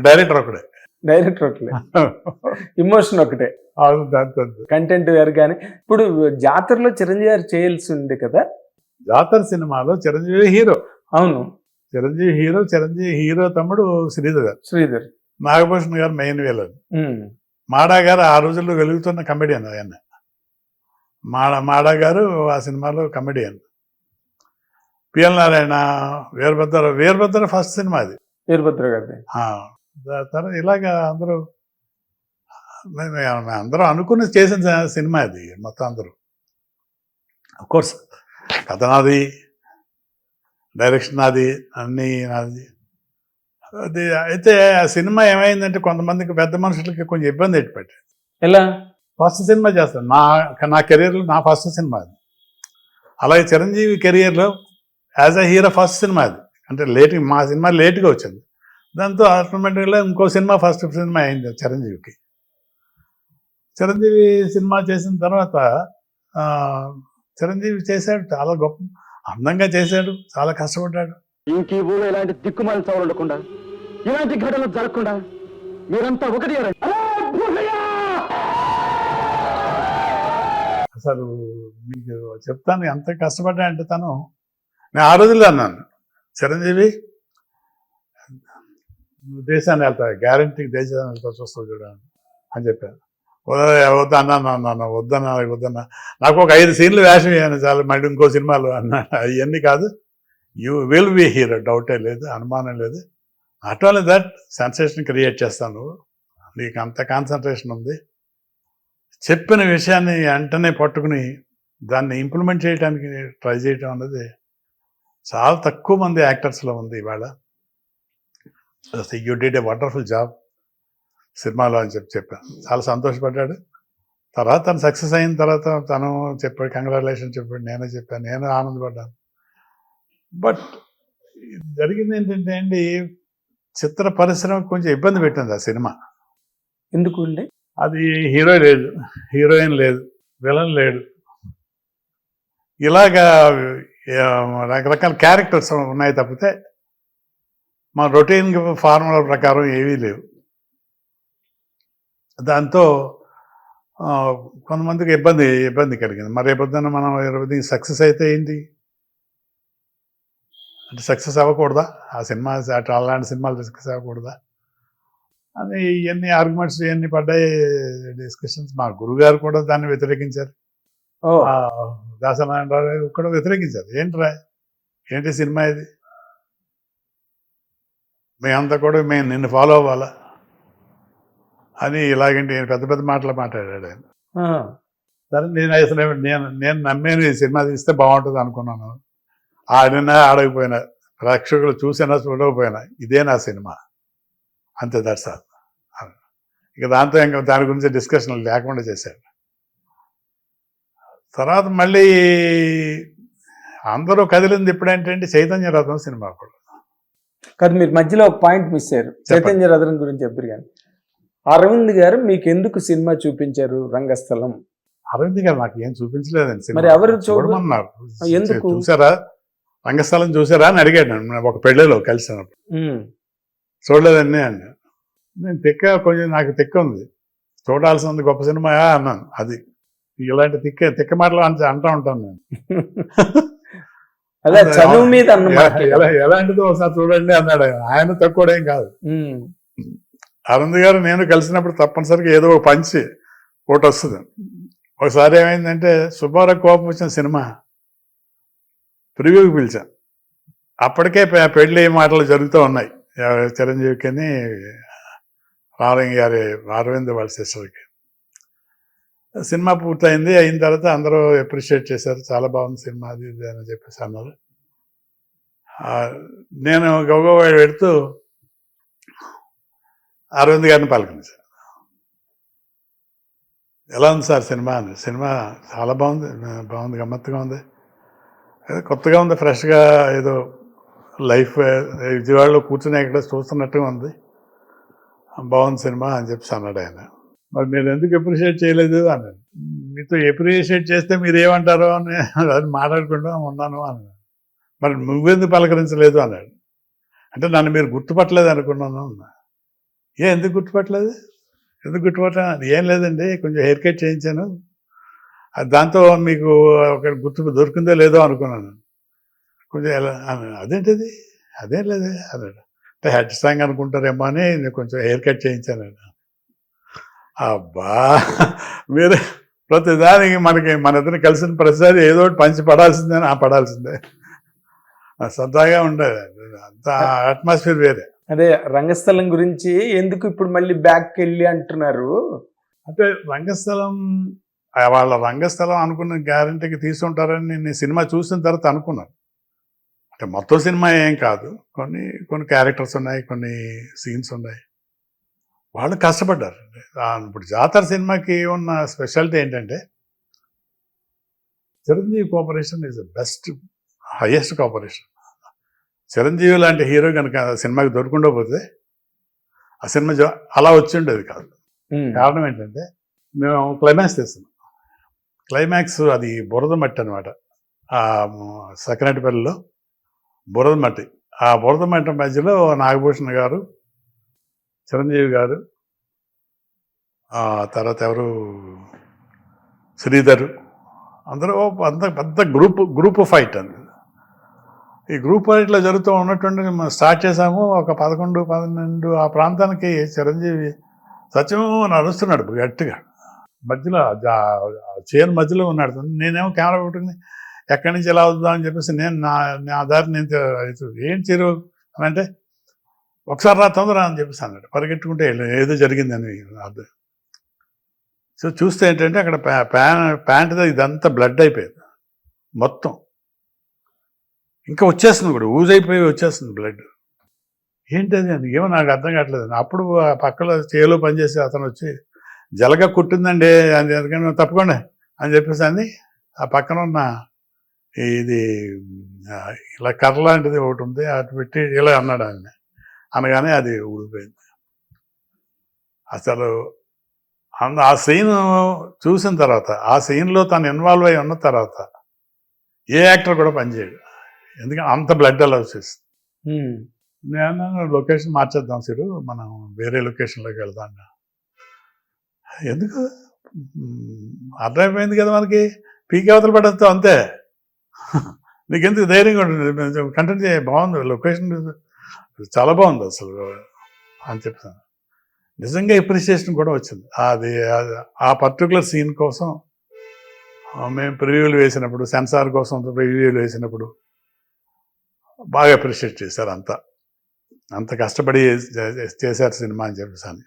Director ఒకడే. Director ఒకటే emotion ఒకటే. దాంతో కంటెంట్ వేరు కానీ ఇప్పుడు జాతరలో చిరంజీవి గారు చేయాల్సి ఉంది కదా? జాతర సినిమాలో చిరంజీవి హీరో. అవును. చిరంజీవి హీరో చిరంజీవి హీరో తమ్ముడు శ్రీధర్ గారు. శ్రీధర్. నాగభూషణ్ గారు మెయిన్ ఉమ్. మాడా గారు ఆ రోజుల్లో వెలుగుతున్న కమెడియన్ ఆయన. మాడా మాడా గారు ఆ సినిమాలో comedian P L Narayana Veerabhadra Veerabhadra first cinema అది. వీరభద్ర దా- తర్వాత ఇలాగా అందరూ అందరూ అనుకుని చేసిన సినిమా అది మొత్తం అందరూ. కోర్స్ కథ నాది డైరెక్షన్ నాది అన్నీ నాది. అది అయితే ఆ సినిమా ఏమైందంటే కొంతమందికి పెద్ద మనుషులకి కొంచెం ఇబ్బంది ఎట్టిపెట్టి ఎలా? ఫస్ట్ సినిమా చేస్తాను. నా నా కెరీర్లో నా ఫస్ట్ సినిమా అది. అలాగే చిరంజీవి కెరియర్లో as a hero first cinema అది. అంటే లేట్ మా సినిమా లేట్గా వచ్చింది. దాంతో ఆటోమేటిక్గా ఇంకో సినిమా ఫస్ట్ సినిమా అయింది చిరంజీవికి. చిరంజీవి సినిమా చేసిన తర్వాత చిరంజీవి చేశాడు చాలా గొప్ప అందంగా చేశాడు చాలా కష్టపడ్డాడు. ఇంక ఈ ఊళ్ళో ఇలాంటి దిక్కుమాలి చావులు ఉండకుండా ఇలాంటి ఘటనలు జరగకుండా మీరంతా ఒకటి అసలు మీకు చెప్తాను ఎంత కష్టపడ్డా అంటే తను నేను ఆ రోజుల్లో అన్నాను చిరంజీవి దేశాన్ని వెళ్తా గ్యారంటీ దేశాన్ని వెళ్తా చూస్తావు చూడండి అని చెప్పాను వద్ద- వద్దన్నా అన్నాను వద్దన్నా వద్దన్నా. నాకు ఒక ఐదు సీన్లు వేషం వేయను చాలు మళ్ళీ ఇంకో సినిమాలు అన్నా. అవన్నీ కాదు. యూ విల్ బి హీరో డౌటే లేదు అనుమానం లేదు. Not only that sensation create చేస్తాను నీకు అంత కాన్సన్ట్రేషన్ ఉంది. చెప్పిన విషయాన్ని వెంటనే పట్టుకుని దాన్ని ఇంప్లిమెంట్ చేయడానికి ట్రై చేయటం అన్నది చాలా తక్కువ మంది యాక్టర్స్లో ఉంది ఇవాళ. You did a wonderful job సినిమాలో అని చెప్పి చెప్పాను చాలా సంతోషపడ్డాడు. తర్వాత తను సక్సెస్ అయిన తర్వాత తను చెప్పాడు కంగ్రాచులేషన్ చెప్పాడు నేనే చెప్పాను నేను ఆనందపడ్డాను. బట్ జరిగింది ఏంటంటే అండి చిత్ర పరిశ్రమ కొంచెం ఇబ్బంది పెట్టింది ఆ సినిమా. ఎందుకు అండి? అది హీరో లేదు హీరోయిన్ లేదు విలన్ లేడు. ఇలాగా రకరకాల క్యారెక్టర్స్ ఉన్నాయి తప్పితే మా రొటీన్ ఫార్ములా ప్రకారం ఏవీ లేవు. దాంతో కొంతమందికి ఇబ్బంది ఇబ్బంది కలిగింది. మరి రేపొద్దున మనం ఇరవై సక్సెస్ అయితే ఏంటి? అంటే సక్సెస్ అవ్వకూడదా? ఆ సినిమా అటు అలాంటి సినిమాలు సక్సెస్ అవ్వకూడదా? అని ఇవన్నీ ఆర్గ్యుమెంట్స్ ఇవన్నీ పడ్డాయి డిస్కషన్స్. మా గురుగారు కూడా దాన్ని వ్యతిరేకించారు. దాసనారాయణరావు కూడా వ్యతిరేకించారు. ఏంట్రా? ఏంటి సినిమా ఇది? మేమంతా కూడా మేము నిన్ను ఫాలో అవ్వాలా? అని ఇలాగంటే ఈయన పెద్ద పెద్ద మాటలు మాట్లాడాడు ఆయన. సరే నేను అసలు నేను నేను నమ్మేను ఈ సినిమా తీస్తే బాగుంటుంది అనుకున్నాను. ఆడినా ఆడకపోయినా ప్రేక్షకులు చూసినా చూడకపోయినా ఇదే నా సినిమా. అంతే ఆల్ ఇక దాంతో ఇంకా దాని గురించి డిస్కషన్ లేకుండా చేశాడు. తర్వాత మళ్ళీ అందరూ కదిలింది ఎప్పుడంటే చైతన్య రథం సినిమా కూడా. కాదు మీరు మధ్యలో ఒక పాయింట్ మిస్ అయ్యారు. చైతన్య రథం గురించి చెప్పారు కానీ అరవింద్ గారు మీకు ఎందుకు సినిమా చూపించారు రంగస్థలం? అరవింద్ గారు నాకు ఏం చూపించలేదండి. మరి ఎవరు చూడమన్నారు. ఎందుకు? చూసారా? రంగస్థలం చూసారా అని అడిగాడు నన్ను. ఒక పెళ్ళిలో కలిసినప్పుడు. చూడలేదండి అని. నేను తిక్క కొంచెం నాకు తిక్క ఉంది చూడాల్సింది గొప్ప సినిమా అన్నాను. అది ఇలాంటి తిక్క తిక్క మాటలు అంట అంటూ ఉంటాను నేను. అదే చదువు మీద ఎలాంటిదో ఒకసారి చూడండి అన్నాడు ఆయన. తక్కువడేం కాదు. అరుణ్ గారు నేను కలిసినప్పుడు తప్పనిసరిగా ఏదో ఒక పంచి ఒకటి వస్తుంది. ఒకసారి ఏమైందంటే సుబ్బారావు కోపం వచ్చిన సినిమా ప్రివ్యూకి పిలిచాను అప్పటికే పెళ్ళి మాటలు జరుగుతూ ఉన్నాయి. చిరంజీవికి రామలింగ గారి అరవింద్ వాళ్ళ సిస్టర్కి సినిమా పూర్తయింది అయిన తర్వాత అందరూ అప్రిషియేట్ చేశారు. చాలా బాగుంది సినిమా అది ఇది అని చెప్పేసి అన్నారు. నేను గౌగవ పెడుతూ అరవింద్ గారిని పలకరించాను ఎలా ఉంది సార్ సినిమా అని. సినిమా చాలా బాగుంది బాగుంది గమ్మత్తుగా ఉంది. ఏదో కొత్తగా ఉంది ఫ్రెష్గా ఏదో లైఫ్ విజయవాడలో కూర్చుని ఇక్కడ చూస్తున్నట్టుగా ఉంది. బాగుంది సినిమా అని చెప్పి అన్నాడు ఆయన. మరి మీరు ఎందుకు ఎప్రిషియేట్ చేయలేదు అన్నాడు మీతో ఎప్రిషియేట్ చేస్తే మీరు ఏమంటారో అని అది మాట్లాడుకుంటూ ఉన్నాను అన్నాడు మరి నువ్వెందుకు పలకరించలేదు అన్నాడు. అంటే నన్ను మీరు గుర్తుపట్టలేదు అనుకున్నాను అన్నా. ఏ ఎందుకు గుర్తుపట్టలేదు? ఎందుకు గుర్తుపట్టాను ఏం లేదండి కొంచెం హెయిర్ కట్ చేయించాను. దాంతో మీకు ఒక గుర్తు దొరికిందో లేదో అనుకున్నాను. కొంచెం ఎలా అదేంటిది? అదేం లేదు అన్నాడు. అంటే హెడ్ స్ట్రాంగ్ అనుకుంటారేమో అని నేను కొంచెం హెయిర్ కట్ చేయించాను అబ్బా మీరు ప్రతిదానికి మనకి మన ఇద్దరు కలిసిన ప్రతిసారి ఏదో ఒకటి పంచి పడాల్సిందే ఆ పడాల్సిందే. సరదాగా ఉండేది అంత అట్మాస్ఫియర్ వేరే. అదే రంగస్థలం గురించి ఎందుకు ఇప్పుడు మళ్ళీ బ్యాక్ వెళ్ళి అంటున్నారు? అంటే రంగస్థలం వాళ్ళ రంగస్థలం అనుకున్న గ్యారంటీకి తీసుకుంటారని నేను సినిమా చూసిన తర్వాత అనుకున్నాను. అంటే మొత్తం సినిమా ఏం కాదు. కొన్ని కొన్ని క్యారెక్టర్స్ ఉన్నాయి కొన్ని సీన్స్ ఉన్నాయి. వాళ్ళు కష్టపడ్డారు. ఇప్పుడు జాతర సినిమాకి ఉన్న స్పెషాలిటీ ఏంటంటే Chiranjeevi cooperation is the best highest cooperation Chiranjeevi లాంటి హీరో కనుక సినిమాకి దొరకకుండా పోతే ఆ సినిమా జా- అలా వచ్చి ఉండేది కాదు. కారణం ఏంటంటే మేము క్లైమాక్స్ తీస్తున్నాం. క్లైమాక్స్ అది బురద మట్టి అనమాట ఆ సకినటిపల్లిలో బురద మట్టి. ఆ బురద మట్టి మధ్యలో నాగభూషణ్ గారు చిరంజీవి గారు ఆ తర్వాత ఎవరు? శ్రీధర్. అందరూ అంత పెద్ద గ్రూప్ గ్రూప్ ఫైట్ అంది. ఈ గ్రూప్ ఫైట్లో జరుగుతూ ఉన్నటువంటి మేము స్టార్ట్ చేసాము ఒక పదకొండు పన్నెండు ఆ ప్రాంతానికి చిరంజీవి సత్యం నడుస్తున్నాడు గట్టిగా. మధ్యలో చేను మధ్యలో ఉన్నాడు. నేనేమో కెమెరా పెట్టుకుని ఎక్కడి నుంచి ఎలా వద్దామని అని చెప్పేసి నేను నా నా దారి నేను ఏం చీరు? అని అంటే ఒకసారి రా తొందర అని చెప్పేసి అన్నాడు. పరిగెట్టుకుంటే ఏదో జరిగిందని అర్థం. సో చూస్తే ఏంటంటే అక్కడ ప్యా ప్యాన్ ప్యాంట్ ఇదంతా బ్లడ్ అయిపోయింది. మొత్తం. ఇంకా వచ్చేస్తుంది కూడా ఊజ్ అయిపోయి వచ్చేస్తుంది బ్లడ్. ఏంటది అని ఏమో నాకు అర్థం కావట్లేదు. అప్పుడు ఆ పక్కలో చేలో పనిచేసే అతను వచ్చి జలగ కుట్టిందండి అని అందుకని తప్పకుండా అని చెప్పేసి అని ఆ పక్కన ఉన్న ఇది ఇలా కర్ర లాంటిది ఒకటి ఉంది అటు పెట్టి ఇలా అన్నాడు ఆయన. అనగానే అది ఊడిపోయింది. అసలు అంద- ఆ సీన్ చూసిన తర్వాత ఆ సీన్లో తను ఇన్వాల్వ్ అయి ఉన్న తర్వాత ఏ యాక్టర్ కూడా పనిచేయడు ఎందుకంటే అంత బ్లడ్ అలా వచ్చేస్తుంది. నేను లొకేషన్ మార్చేద్దాం సిరు మనం వేరే లొకేషన్లోకి వెళ్దాం. ఎందుకు? అర్థమైపోయింది కదా మనకి. పీకే అవతల పడేస్తాం అంతే. నీకెందుకు ధైర్యంగా ఉంటుంది కంటెంట్ చేయ బాగుంది లొకేషన్. చాలా బాగుంది అసలు. అని చెప్తాను నిజంగా ఎప్రిసియేషన్ కూడా వచ్చింది. అది ఆ పర్టికులర్ సీన్ కోసం మేము ప్రివ్యూలు వేసినప్పుడు సెన్సార్ కోసం ప్రివ్యూలు వేసినప్పుడు బాగా అప్రిషియేట్ చేశారు అంతా. అంత కష్టపడి చేశారు సినిమా అని చెప్పేసి అని